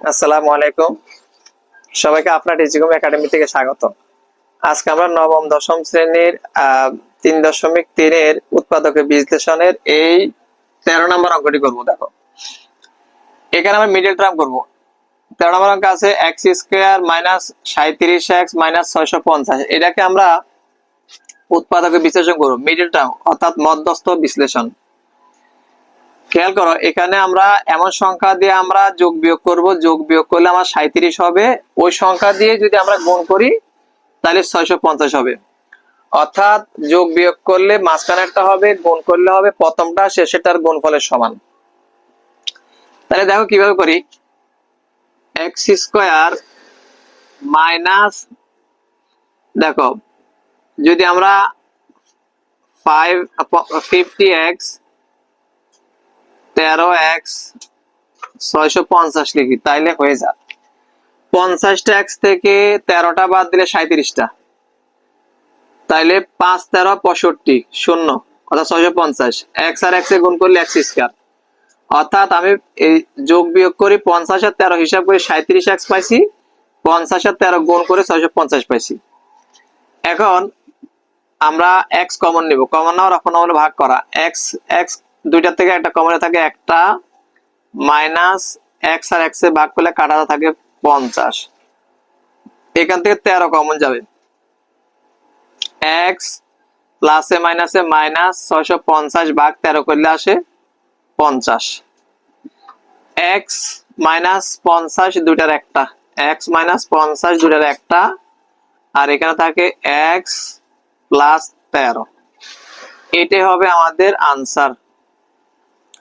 আসসালামু আলাইকুম। সবাইকে আপনার ডিজিকম একাডেমি থেকে স্বাগত। আজকে আমরা নবম, দশম শ্রেণির তিন দশমিক তিনের উৎপাদকের বিশ্লেষণের এই তেরো নম্বর অঙ্কটি করব, দেখো। এখানে আমরা মিডিল টার্ম করব। তেরো নম্বর অঙ্ক আছে এক্স স্কোয়ার মাইনাস সাঁত্রিশ এক্স মাইনাস ছয়শো পঞ্চাশ। এটাকে আমরা উৎপাদকের বিশ্লেষণ করব মিডিল টার্ম অর্থাৎ মধ্যস্থ বিশ্লেষণ। খেয়াল করো, এখানে আমরা এমন সংখ্যা দিয়ে আমরা যোগ বিয়োগ করব, যোগ বিয়োগ করলে আমার সাঁত্রিশ হবে। ওই সংখ্যা দিয়ে যদি আমরা গুণ করি, তাহলে ছয়শো পঞ্চাশ হবে। অর্থাৎ যোগ বিয়োগ করলে মাঝখানেরটা হবে, গুণ করলে হবে, প্রথমটা শেষেরটার গুণফলের সমান। তাহলে দেখো কীভাবে করি। এক্স স্কোয়ার মাইনাস, দেখো, যদি আমরা ফাইভ, ফিফটি এক্স অর্থাৎ আমি এই যোগ বিয়োগ করি পঞ্চাশ আর তেরো, হিসাব করে সাঁত্রিশ এক্স পাইছি, পঞ্চাশ আর তেরো গুণ করে ছয়শো পঞ্চাশ পাইছি। এখন আমরা এক্স কমন নিব। কমন নেওয়ার এখন ভাগ করা। এক্স এক্স দুইটা থেকে একটা কমনে থাকে একটা মাইনাস এক্স আর এক্স এ ভাগ করলে কাটাতে থাকে পঞ্চাশ। এখান থেকে তেরো কমন যাবে। এক্স প্লাসে মাইনাসে মাইনাস ছয়শো পঞ্চাশ ভাগ তেরো করলে আসে পঞ্চাশ। এক্স মাইনাস পঞ্চাশ দুইটার একটা। এক্স মাইনাস পঞ্চাশ দুইটার একটা। আর এখানে থাকে এক্স প্লাস তেরো। এটাই হবে আমাদের আনসার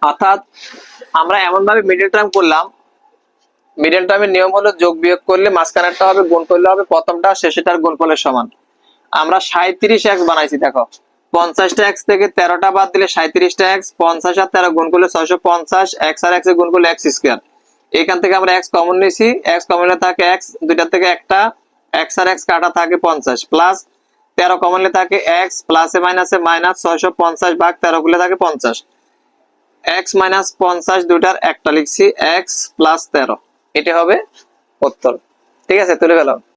অর্থাৎ আমরা এমন ভাবে মিডল টার্ম করলাম মিডল টার্মের নিয়ম হলো যোগ বিয়োগ করলে মাঝখানেরটা হবে, গুণ করলে হবে, প্রথমটা শেষেরটার গুণফলের সমান। আমরা সাঁত্রিশ এক্স বানাইছি, দেখো। পঞ্চাশটা এক্স থেকে তেরোটা বাদ দিলে সাঁত্রিশটা এক্স পঞ্চাশ আর তেরো গুণ করলে ছয়শো পঞ্চাশ এক্স আর এক্স গুণ করলে এক্স স্কোয়ার এখান থেকে আমরা এক্স কমন নিয়েছি এক্স কমনে থাকে এক্স দুইটা থেকে একটা এক্স আর এক্স কাটা থাকে পঞ্চাশ প্লাস তেরো কমনে থাকে এক্স প্লাসে মাইনাসে মাইনাস ছয়শো পঞ্চাশ ভাগ তেরো গুলো থাকে পঞ্চাশ। এক্স মাইনাস পঞ্চাশ দুইটার একটা লিখছি এক্স প্লাস তেরো। এটা হবে উত্তর। ঠিক আছে, তুলে গেল